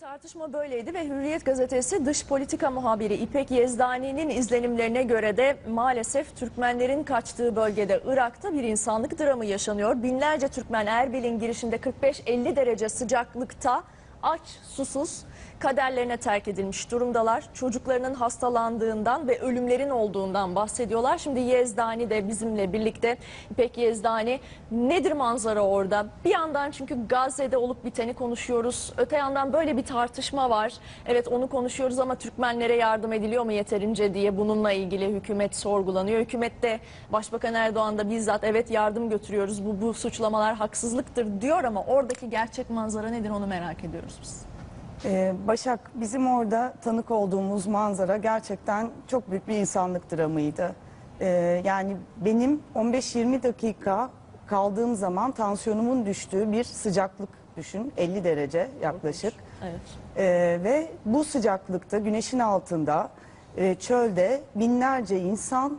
Tartışma böyleydi ve Hürriyet gazetesi dış politika muhabiri İpek Yezdani'nin izlenimlerine göre de maalesef Türkmenlerin kaçtığı bölgede Irak'ta bir insanlık dramı yaşanıyor. Binlerce Türkmen Erbil'in girişinde 45-50 derece sıcaklıkta aç, susuz, kaderlerine terk edilmiş durumdalar. Çocuklarının hastalandığından ve ölümlerin olduğundan bahsediyorlar. Şimdi Yezdani de bizimle birlikte. İpek Yezdani nedir manzara orada? Bir yandan çünkü Gazze'de olup biteni konuşuyoruz. Öte yandan böyle bir tartışma var. Evet onu konuşuyoruz ama Türkmenlere yardım ediliyor mu yeterince diye bununla ilgili hükümet sorgulanıyor. Hükümet de Başbakan Erdoğan da bizzat evet yardım götürüyoruz. Bu, bu suçlamalar haksızlıktır diyor ama oradaki gerçek manzara nedir onu merak ediyoruz biz. Ee, Başak bizim orada tanık olduğumuz manzara gerçekten çok büyük bir insanlık dramıydı. Ee, yani benim 15-20 dakika kaldığım zaman tansiyonumun düştüğü bir sıcaklık düşün 50 derece yaklaşık. Evet. Ee, ve bu sıcaklıkta güneşin altında e, çölde binlerce insan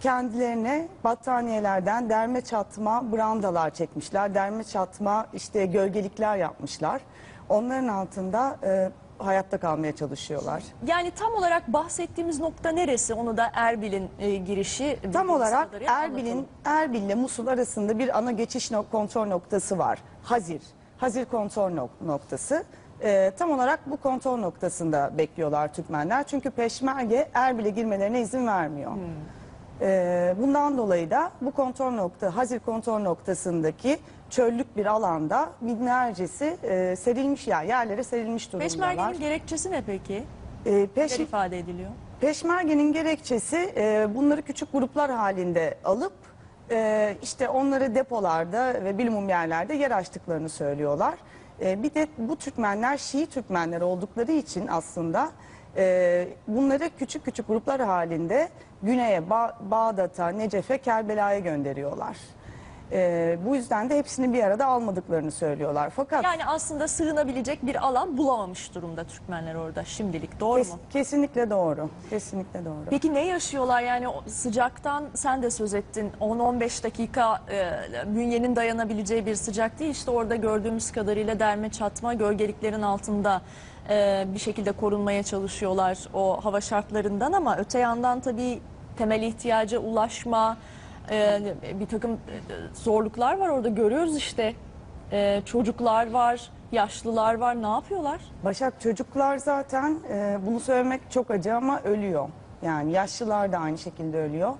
kendilerine battaniyelerden derme çatma brandalar çekmişler. Derme çatma işte gölgelikler yapmışlar. Onların altında e, hayatta kalmaya çalışıyorlar. Yani tam olarak bahsettiğimiz nokta neresi? Onu da Erbil'in e, girişi. Tam bildiğimiz olarak kadarıyla Erbil'in anlatalım. Erbil ile Musul arasında bir ana geçiş nok- kontrol noktası var. Hazir. Hazir kontrol nok- noktası. Ee, tam olarak bu kontrol noktasında bekliyorlar Türkmenler. Çünkü Peşmerge Erbil'e girmelerine izin vermiyor. Ee, bundan dolayı da bu kontrol nokta, Hazir kontrol noktasındaki çöllük bir alanda binlercesi e, serilmiş ya yerlere serilmiş durumdalar. Peşmerge'nin gerekçesi ne peki? Ee, peş, Neler ifade ediliyor? Peşmergenin gerekçesi e, bunları küçük gruplar halinde alıp e, işte onları depolarda ve bilimum yerlerde yer açtıklarını söylüyorlar. E, bir de bu Türkmenler Şii Türkmenler oldukları için aslında e, bunları küçük küçük gruplar halinde güneye, Ba- Bağdat'a, Necef'e, Kerbela'ya gönderiyorlar. E, bu yüzden de hepsini bir arada almadıklarını söylüyorlar. Fakat Yani aslında sığınabilecek bir alan bulamamış durumda Türkmenler orada şimdilik. Doğru kes- mu? kesinlikle doğru. Kesinlikle doğru. Peki ne yaşıyorlar yani o sıcaktan sen de söz ettin 10-15 dakika e, bünyenin dayanabileceği bir sıcak değil işte orada gördüğümüz kadarıyla derme çatma gölgeliklerin altında e, bir şekilde korunmaya çalışıyorlar o hava şartlarından ama öte yandan tabii temel ihtiyaca ulaşma e, bir takım e, zorluklar var orada görüyoruz işte E, çocuklar var yaşlılar var ne yapıyorlar? Başak çocuklar zaten e, bunu söylemek çok acı ama ölüyor. Yani yaşlılar da aynı şekilde ölüyor.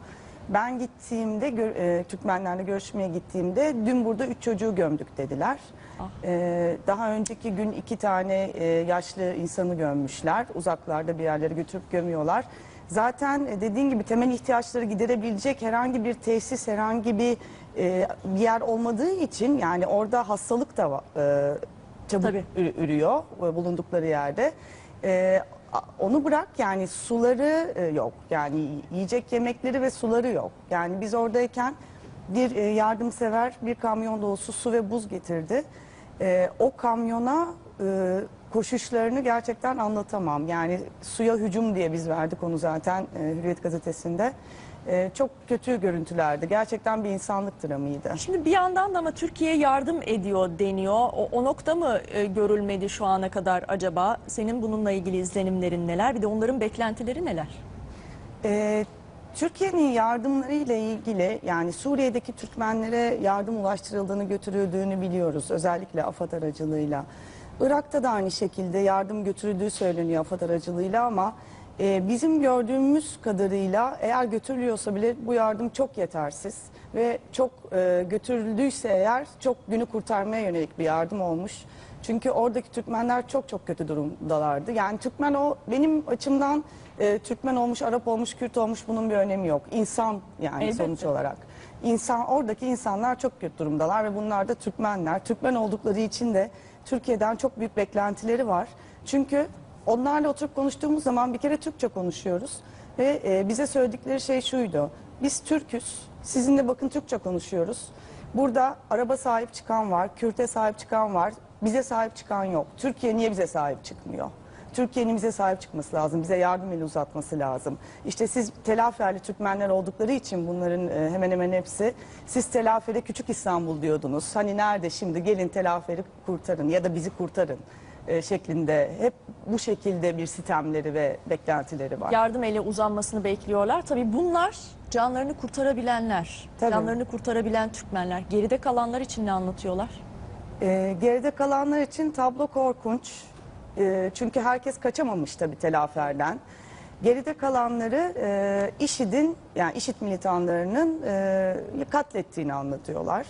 Ben gittiğimde e, Türkmenlerle görüşmeye gittiğimde dün burada üç çocuğu gömdük dediler. Ah. E, daha önceki gün iki tane e, yaşlı insanı gömmüşler. Uzaklarda bir yerlere götürüp gömüyorlar. Zaten e, dediğin gibi temel ihtiyaçları giderebilecek herhangi bir tesis, herhangi bir e, bir yer olmadığı için yani orada hastalık da e, çabuk Tabii. ürüyor e, bulundukları yerde. E, onu bırak yani suları e, yok. Yani yiyecek yemekleri ve suları yok. Yani biz oradayken bir e, yardımsever bir kamyon dolusu su ve buz getirdi. E, o kamyona e, koşuşlarını gerçekten anlatamam. Yani suya hücum diye biz verdik onu zaten e, Hürriyet gazetesinde. E, çok kötü görüntülerdi. Gerçekten bir insanlık dramıydı. Şimdi bir yandan da ama Türkiye yardım ediyor deniyor. O, o nokta mı e, görülmedi şu ana kadar acaba? Senin bununla ilgili izlenimlerin neler? Bir de onların beklentileri neler? Ee, Türkiye'nin yardımları ile ilgili yani Suriye'deki Türkmenlere yardım ulaştırıldığını götürüldüğünü biliyoruz özellikle AFAD aracılığıyla. Irak'ta da aynı şekilde yardım götürüldüğü söyleniyor AFAD aracılığıyla ama e, bizim gördüğümüz kadarıyla eğer götürülüyorsa bile bu yardım çok yetersiz ve çok e, götürüldüyse eğer çok günü kurtarmaya yönelik bir yardım olmuş. Çünkü oradaki Türkmenler çok çok kötü durumdalardı. Yani Türkmen o benim açımdan e, Türkmen olmuş, Arap olmuş, Kürt olmuş bunun bir önemi yok. İnsan yani Elbette. sonuç olarak. İnsan oradaki insanlar çok kötü durumdalar ve bunlar da Türkmenler. Türkmen oldukları için de Türkiye'den çok büyük beklentileri var. Çünkü onlarla oturup konuştuğumuz zaman bir kere Türkçe konuşuyoruz ve e, bize söyledikleri şey şuydu. Biz Türküz. Sizinle bakın Türkçe konuşuyoruz. Burada araba sahip çıkan var, Kürt'e sahip çıkan var. Bize sahip çıkan yok. Türkiye niye bize sahip çıkmıyor? Türkiye'nin bize sahip çıkması lazım. Bize yardım eli uzatması lazım. İşte siz telafeli Türkmenler oldukları için bunların e, hemen hemen hepsi siz telafere küçük İstanbul diyordunuz. Hani nerede şimdi gelin telaferi kurtarın ya da bizi kurtarın. E, şeklinde hep bu şekilde bir sistemleri ve beklentileri var. Yardım eli uzanmasını bekliyorlar. Tabii bunlar canlarını kurtarabilenler, Tabii. canlarını kurtarabilen Türkmenler. Geride kalanlar için ne anlatıyorlar? Ee, geride kalanlar için tablo korkunç. Ee, çünkü herkes kaçamamış tabii telaferden. Geride kalanları e, IŞİD'in yani IŞİD militanlarının e, katlettiğini anlatıyorlar.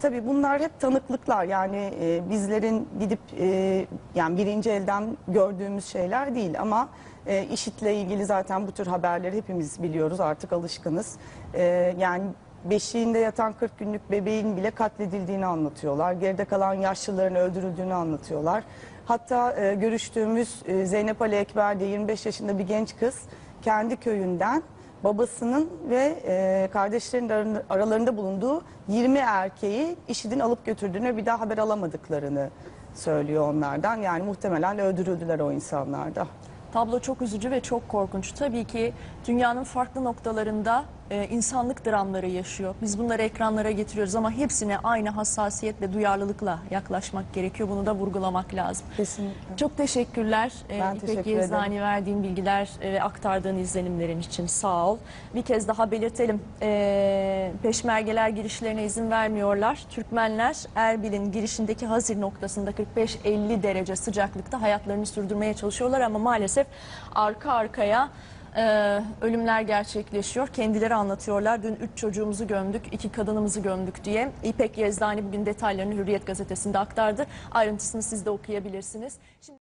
Tabii bunlar hep tanıklıklar yani e, bizlerin gidip e, yani birinci elden gördüğümüz şeyler değil ama e, IŞİD'le ilgili zaten bu tür haberleri hepimiz biliyoruz artık alışkınız. E, yani beşiğinde yatan 40 günlük bebeğin bile katledildiğini anlatıyorlar. Geride kalan yaşlıların öldürüldüğünü anlatıyorlar. Hatta e, görüştüğümüz e, Zeynep Ali Ekber de 25 yaşında bir genç kız kendi köyünden babasının ve e, kardeşlerinin aralarında bulunduğu 20 erkeği IŞİD'in alıp götürdüğünü ve bir daha haber alamadıklarını söylüyor onlardan. Yani muhtemelen öldürüldüler o insanlar da. Tablo çok üzücü ve çok korkunç. Tabii ki dünyanın farklı noktalarında e, insanlık dramları yaşıyor. Biz bunları ekranlara getiriyoruz ama hepsine aynı hassasiyetle, duyarlılıkla yaklaşmak gerekiyor. Bunu da vurgulamak lazım. Kesinlikle. Çok teşekkürler e, Ben İpek teşekkür Yezdani verdiğin bilgiler e, ve aktardığın izlenimlerin için sağ ol. Bir kez daha belirtelim. E, peşmergeler girişlerine izin vermiyorlar. Türkmenler Erbil'in girişindeki hazir noktasında 45-50 derece sıcaklıkta hayatlarını sürdürmeye çalışıyorlar ama maalesef arka arkaya e, ölümler gerçekleşiyor. Kendileri anlatıyorlar. Dün üç çocuğumuzu gömdük, iki kadınımızı gömdük diye. İpek Yezdani bugün detaylarını Hürriyet gazetesinde aktardı. Ayrıntısını siz de okuyabilirsiniz. Şimdi